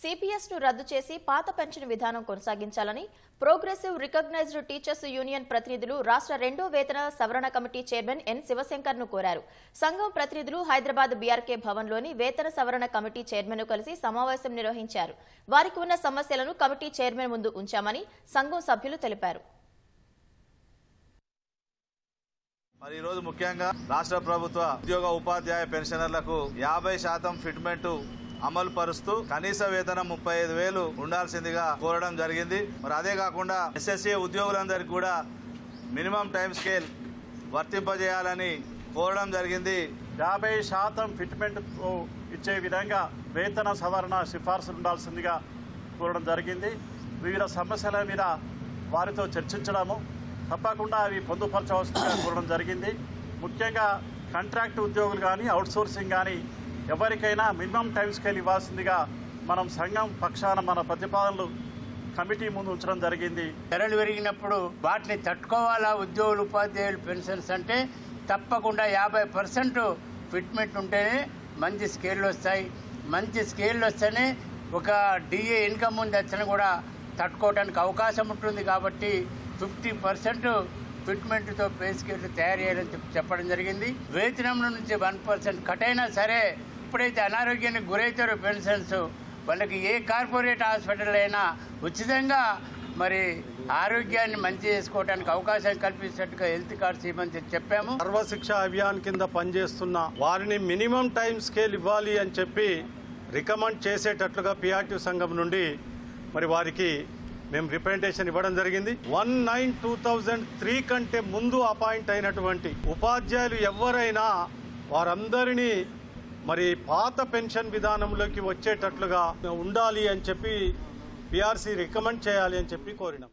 సిపిఎస్ను రద్దు చేసి పాత పెన్షన్ విధానం కొనసాగించాలని ప్రోగ్రెసివ్ రికగ్నైజ్డ్ టీచర్స్ యూనియన్ ప్రతినిధులు రాష్ట్ర రెండో వేతన సవరణ కమిటీ చైర్మన్ ఎన్ శివశంకర్ను కోరారు. సంఘం ప్రతినిధులు హైదరాబాద్ బీఆర్కే భవన్లోని వేతన సవరణ కమిటీ చైర్మన్ను కలిసి సమావేశం నిర్వహించారు. వారికి ఉన్న సమస్యలను కమిటీ చైర్మన్ ముందు ఉంచామని సంఘం సభ్యులు తెలిపారు. మరి ఈ రోజు ముఖ్యంగా రాష్ట్ర ప్రభుత్వ ఉద్యోగ ఉపాధ్యాయ పెన్షనర్లకు యాభై శాతం ఫిట్మెంట్ అమలు పరుస్తూ కనీస వేతనం ముప్పై ఐదు వేలు ఉండాల్సిందిగా కోరడం జరిగింది. మరి అదే కాకుండా ఎస్ఎస్సీ ఉద్యోగులందరికీ కూడా మినిమం టైం స్కేల్ వర్తింపజేయాలని కోరడం జరిగింది. యాభై శాతం ఫిట్మెంట్ ఇచ్చే విధంగా వేతన సవరణ సిఫార్సులు ఉండాల్సిందిగా కోరడం జరిగింది. వివిధ సమస్యల మీద వారితో చర్చించడము తప్పకుండా అవి పొందుపరచవలసిందిగా కోరడం జరిగింది. ముఖ్యంగా కాంట్రాక్ట్ ఉద్యోగులు కానీ అవుట్సోర్సింగ్ కానీ ఎవరికైనా మినిమం టైం స్కేల్ ఇవ్వాల్సిందిగా మనం సంఘం పక్షాన మన ప్రతిపాదనలు కమిటీ ముందు ఉంచడం జరిగింది. ధరలు పెరిగినప్పుడు వాటిని తట్టుకోవాలా? ఉద్యోగులు ఉపాధ్యాయులు పెన్షన్స్ అంటే తప్పకుండా యాభై పర్సెంట్ ఫిట్మెంట్ ఉంటేనే మంచి స్కేళ్ళు వస్తాయి. మంచి స్కేళ్ళు వస్తేనే ఒక డిఏ ఇన్కమ్ ఉంది వచ్చినా కూడా తట్టుకోవడానికి అవకాశం ఉంటుంది కాబట్టి ఫిఫ్టీ పర్సెంట్ ఫిట్మెంట్తో పే స్కేళ్ళు తయారు చేయాలని చెప్పి చెప్పడం జరిగింది. వేతనంలో నుంచి వన్ పర్సెంట్ కట్ అయినా సరే ఎప్పుడైతే అనారోగ్యానికి గురవుతారో పెన్షన్స్ వాళ్ళకి ఏ కార్పొరేట్ హాస్పిటల్ అయినా ఉచితంగా మరి ఆరోగ్యాన్ని మంచి చేసుకోవడానికి అవకాశం కల్పించినట్టుగా హెల్త్ కార్డ్స్ ఇవ్వమని చెప్పి చెప్పాము. సర్వశిక్ష అభియాన్ కింద పనిచేస్తున్న వారిని మినిమం టైం స్కేల్ ఇవ్వాలి అని చెప్పి రికమెండ్ చేసేటట్లుగా పిఆర్టీ సంఘం నుండి మరి వారికి మేము రిప్రజెంటేషన్ ఇవ్వడం జరిగింది. One nine two thousand three కంటే ముందు అపాయింట్ అయినటువంటి ఉపాధ్యాయులు ఎవరైనా వారందరినీ మరి పాత పెన్షన్ విధానంలోకి వచ్చేటట్లుగా ఉండాలి అని చెప్పి పిఆర్సీ రికమెండ్ చేయాలి అని చెప్పి కోరినాం.